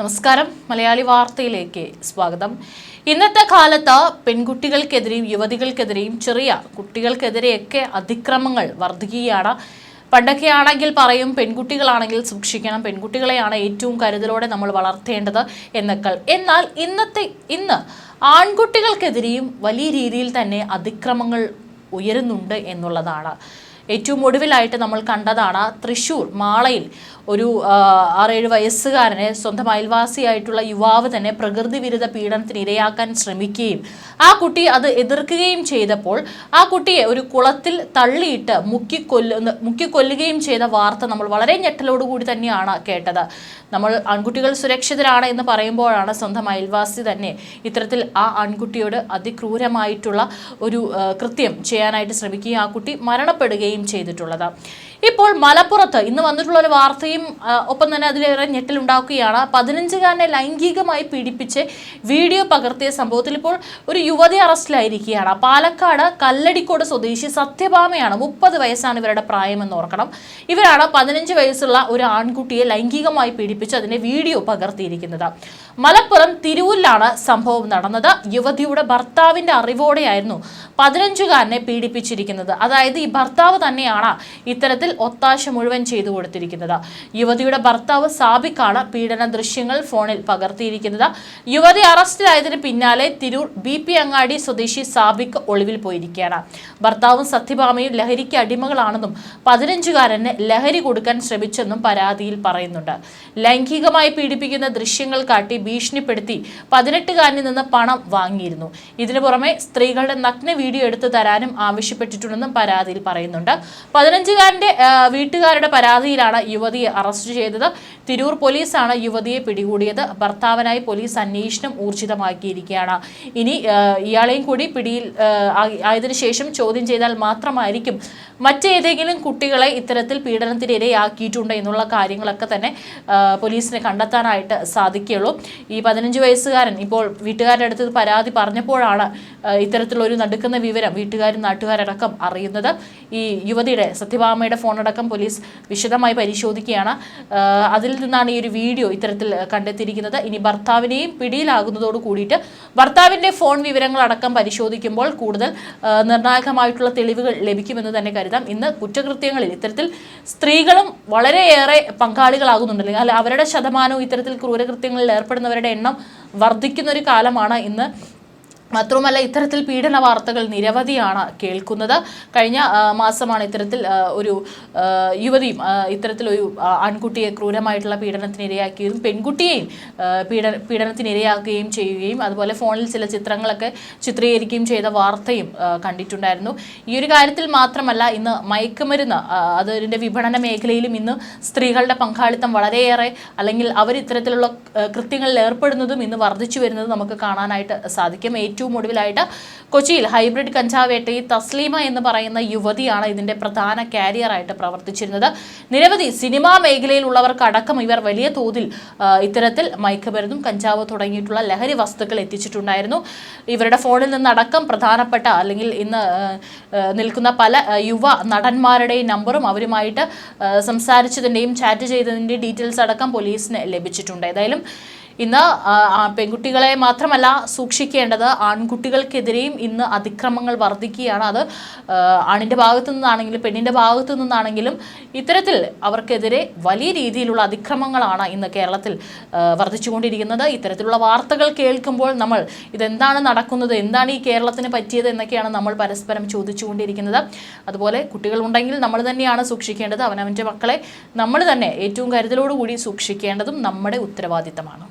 നമസ്കാരം. മലയാളി വാർത്തയിലേക്ക് സ്വാഗതം. ഇന്നത്തെ കാലത്ത് പെൺകുട്ടികൾക്കെതിരെയും യുവതികൾക്കെതിരെയും ചെറിയ കുട്ടികൾക്കെതിരെയൊക്കെ അതിക്രമങ്ങൾ വർദ്ധിക്കുകയാണ് പണ്ടൊക്കെ ആണെങ്കിൽ പറയും പെൺകുട്ടികളാണെങ്കിൽ സൂക്ഷിക്കണം പെൺകുട്ടികളെയാണ് ഏറ്റവും കരുതലോടെ നമ്മൾ വളർത്തേണ്ടത് എന്നൊക്കെ. എന്നാൽ ഇന്നത്തെ ഇന്ന് ആൺകുട്ടികൾക്കെതിരെയും വലിയ രീതിയിൽ തന്നെ അതിക്രമങ്ങൾ ഉയരുന്നുണ്ട് എന്നുള്ളതാണ്. ഏറ്റവും ഒടുവിലായിട്ട് നമ്മൾ കണ്ടതാണ് തൃശ്ശൂർ മാളയിൽ ഒരു ആറേഴ് വയസ്സുകാരനെ സ്വന്തം അയൽവാസിയായിട്ടുള്ള യുവാവ് തന്നെ പ്രകൃതി വിരുദ്ധ പീഡനത്തിന് ഇരയാക്കാൻ ശ്രമിക്കുകയും ആ കുട്ടി അത് എതിർക്കുകയും ചെയ്തപ്പോൾ ആ കുട്ടിയെ ഒരു കുളത്തിൽ തള്ളിയിട്ട് മുക്കിക്കൊല്ലുന്ന മുക്കിക്കൊല്ലുകയും ചെയ്ത വാർത്ത നമ്മൾ വളരെ ഞെട്ടലോടുകൂടി തന്നെയാണ് കേട്ടത്. നമ്മൾ ആൺകുട്ടികൾ സുരക്ഷിതരാണ് എന്ന് പറയുമ്പോഴാണ് സ്വന്തം അയൽവാസി തന്നെ ഇത്തരത്തിൽ ആ ആൺകുട്ടിയോട് അതിക്രൂരമായിട്ടുള്ള ഒരു കൃത്യം ചെയ്യാനായിട്ട് ശ്രമിക്കുകയും ആ കുട്ടി മരണപ്പെടുകയും ചെയ്തിട്ടുള്ളത്. ഇപ്പോൾ മലപ്പുറത്ത് ഇന്ന് വന്നിട്ടുള്ള ഒരു വാർത്തയും ഒപ്പം തന്നെ അതിലേറെ ഞെട്ടലുണ്ടാക്കുകയാണ് പതിനഞ്ചുകാരനെ ലൈംഗികമായി പീഡിപ്പിച്ച് വീഡിയോ പകർത്തിയ സംഭവത്തിൽ ഇപ്പോൾ ഒരു യുവതി അറസ്റ്റിലായിരിക്കുകയാണ്. പാലക്കാട് കല്ലടിക്കോട് സ്വദേശി സത്യഭാമയാണ് മുപ്പത് വയസ്സാണ് ഇവരുടെ പ്രായമെന്ന് ഓർക്കണം. ഇവരാണ് പതിനഞ്ച് വയസ്സുള്ള ഒരു ആൺകുട്ടിയെ ലൈംഗികമായി പീഡിപ്പിച്ച് അതിന്റെ വീഡിയോ പകർത്തിയിരിക്കുന്നത്. മലപ്പുറം തിരൂരിലാണ് സംഭവം നടന്നത്. യുവതിയുടെ ഭർത്താവിന്റെ അറിവോടെയായിരുന്നു പതിനഞ്ചുകാരനെ പീഡിപ്പിച്ചിരിക്കുന്നത്. അതായത് ഈ ഭർത്താവ് തന്നെയാണ് ഇത്തരത്തിൽ ഒത്താശ മുഴുവൻ ചെയ്തു കൊടുത്തിരിക്കുന്നത്. യുവതിയുടെ ഭർത്താവ് സാബിക്കാണ് പീഡന ദൃശ്യങ്ങൾ ഫോണിൽ പകർത്തിയിരിക്കുന്നത്. യുവതി അറസ്റ്റിലായതിന് പിന്നാലെ തിരൂർ ബി പി അങ്ങാടി സ്വദേശി സാബിക്ക് ഒളിവിൽ പോയിരിക്കുകയാണ്. ഭർത്താവും സത്യഭാമയും ലഹരിക്ക് അടിമകളാണെന്നും പതിനഞ്ചുകാരന് ലഹരി കൊടുക്കാൻ ശ്രമിച്ചെന്നും പരാതിയിൽ പറയുന്നുണ്ട്. ലൈംഗികമായി പീഡിപ്പിക്കുന്ന ദൃശ്യങ്ങൾ കാട്ടി ഭീഷണിപ്പെടുത്തി പതിനെട്ടുകാരനിൽ നിന്ന് പണം വാങ്ങിയിരുന്നു. ഇതിനു പുറമെ സ്ത്രീകളുടെ നഗ്ന വീഡിയോ എടുത്തു തരാനും ആവശ്യപ്പെട്ടിട്ടുണ്ടെന്നും പരാതിയിൽ പറയുന്നുണ്ട്. പതിനഞ്ചുകാരന്റെ വീട്ടുകാരുടെ പരാതിയിലാണ് യുവതിയെ അറസ്റ്റ് ചെയ്തത്. തിരൂർ പോലീസാണ് യുവതിയെ പിടികൂടിയത്. ഭർത്താവിനായി പോലീസ് അന്വേഷണം ഊർജിതമാക്കിയിരിക്കുകയാണ്. ഇനി ഇയാളെയും കൂടി പിടിയിൽ ആയതിനു ശേഷം ചോദ്യം ചെയ്താൽ മാത്രമായിരിക്കും മറ്റേതെങ്കിലും കുട്ടികളെ ഇത്തരത്തിൽ പീഡനത്തിന് ഇരയാക്കിയിട്ടുണ്ട് എന്നുള്ള കാര്യങ്ങളൊക്കെ തന്നെ പോലീസിനെ കണ്ടെത്താനായിട്ട് സാധിക്കുകയുള്ളൂ. ഈ പതിനഞ്ച് വയസ്സുകാരൻ ഇപ്പോൾ വീട്ടുകാരുടെ അടുത്ത് പരാതി പറഞ്ഞപ്പോഴാണ് ഇത്തരത്തിലൊരു നടുക്കുന്ന വിവരം വീട്ടുകാരും നാട്ടുകാരടക്കം അറിയുന്നത്. ഈ യുവതിയുടെ സത്യഭാമയുടെ ഫോണടക്കം പോലീസ് വിശദമായി പരിശോധിക്കുകയാണ്. അതിൽ നിന്നാണ് ഈ ഒരു വീഡിയോ ഇത്തരത്തിൽ കണ്ടെത്തിയിരിക്കുന്നത്. ഇനി ഭർത്താവിനെയും പിടിയിലാകുന്നതോട് കൂടിയിട്ട് ഭർത്താവിന്റെ ഫോൺ വിവരങ്ങളടക്കം പരിശോധിക്കുമ്പോൾ കൂടുതൽ നിർണായകമായിട്ടുള്ള തെളിവുകൾ ലഭിക്കുമെന്ന് തന്നെ കരുതാം. ഇന്ന് കുറ്റകൃത്യങ്ങളിൽ ഇത്തരത്തിൽ സ്ത്രീകളും വളരെയേറെ പങ്കാളികളാകുന്നുണ്ട് അല്ലെങ്കിൽ അവരുടെ ശതമാനവും ഇത്തരത്തിൽ ക്രൂരകൃത്യങ്ങളിൽ ഏർപ്പെടുന്നവരുടെ എണ്ണം വർദ്ധിക്കുന്ന ഒരു കാലമാണ് ഇന്ന് മാത്രവുമല്ല ഇത്തരത്തിൽ പീഡന വാർത്തകൾ നിരവധിയാണ് കേൾക്കുന്നത്. കഴിഞ്ഞ മാസമാണ് ഇത്തരത്തിൽ ഒരു യുവതിയും ആ, ഇത്തരത്തിലൊരു ആൺകുട്ടിയെ ക്രൂരമായിട്ടുള്ള പീഡനത്തിന് ഇരയാക്കിയതും പെൺകുട്ടിയെയും പീഡ പീഡന പീഡനത്തിന് ഇരയാക്കുകയും ചെയ്യുകയും അതുപോലെ ഫോണിൽ ചില ചിത്രങ്ങളൊക്കെ ചിത്രീകരിക്കുകയും ചെയ്ത വാർത്തയും കണ്ടിട്ടുണ്ടായിരുന്നു. ഈ ഒരു കാര്യത്തിൽ മാത്രമല്ല ഇന്ന് മയക്കുമരുന്ന് അതിന്റെ വിപണന മേഖലയിലും ഇന്ന് സ്ത്രീകളുടെ പങ്കാളിത്തം വളരെയേറെ അല്ലെങ്കിൽ അവർ ഇത്തരത്തിലുള്ള കൃത്യങ്ങളിൽ ഏർപ്പെടുന്നതും ഇന്ന് വർദ്ധിച്ചു വരുന്നതും നമുക്ക് കാണാനായിട്ട് സാധിക്കും. ഏറ്റവും ഒടുവിലായിട്ട് കൊച്ചിയിൽ ഹൈബ്രിഡ് കഞ്ചാവേട്ട ഈ തസ്ലീമ എന്ന് പറയുന്ന യുവതിയാണ് ഇതിന്റെ പ്രധാന കാരിയറായിട്ട് പ്രവർത്തിച്ചിരുന്നത്. നിരവധി സിനിമാ മേഖലയിലുള്ളവർക്കടക്കം ഇവർ വലിയ തോതിൽ ഇത്തരത്തിൽ മയക്കുമരുന്നും കഞ്ചാവ് തുടങ്ങിയിട്ടുള്ള ലഹരി വസ്തുക്കൾ എത്തിച്ചിട്ടുണ്ടായിരുന്നു. ഇവരുടെ ഫോണിൽ നിന്നടക്കം പ്രധാനപ്പെട്ട അല്ലെങ്കിൽ ഇന്ന് നിൽക്കുന്ന പല യുവ നടന്മാരുടെയും നമ്പറും അവരുമായിട്ട് സംസാരിച്ചതിന്റെയും ചാറ്റ് ചെയ്തതിന്റെയും ഡീറ്റെയിൽസ് അടക്കം പോലീസിന് ലഭിച്ചിട്ടുണ്ട്. ഏതായാലും ഇന്ന് പെൺകുട്ടികളെ മാത്രമല്ല സൂക്ഷിക്കേണ്ടത് ആൺകുട്ടികൾക്കെതിരെയും ഇന്ന് അതിക്രമങ്ങൾ വർദ്ധിക്കുകയാണ്. അത് ആണിന്റെ ഭാഗത്തു നിന്നാണെങ്കിലും പെണ്ണിന്റെ ഭാഗത്തു നിന്നാണെങ്കിലും ഇത്തരത്തിൽ അവർക്കെതിരെ വലിയ രീതിയിലുള്ള അതിക്രമങ്ങളാണ് ഇന്ന് കേരളത്തിൽ വർദ്ധിച്ചുകൊണ്ടിരിക്കുന്നത്. ഇത്തരത്തിലുള്ള വാർത്തകൾ കേൾക്കുമ്പോൾ നമ്മൾ ഇതെന്താണ് നടക്കുന്നത് എന്താണ് ഈ കേരളത്തിന് പറ്റിയത് എന്നൊക്കെയാണ് നമ്മൾ പരസ്പരം ചോദിച്ചുകൊണ്ടിരിക്കുന്നത്. അതുപോലെ കുട്ടികളുണ്ടെങ്കിൽ നമ്മൾ തന്നെയാണ് സൂക്ഷിക്കേണ്ടത്. അവനവന്റെ മക്കളെ നമ്മൾ തന്നെ ഏറ്റവും കരുതലോടുകൂടി സൂക്ഷിക്കേണ്ടതും നമ്മുടെ ഉത്തരവാദിത്തമാണ്.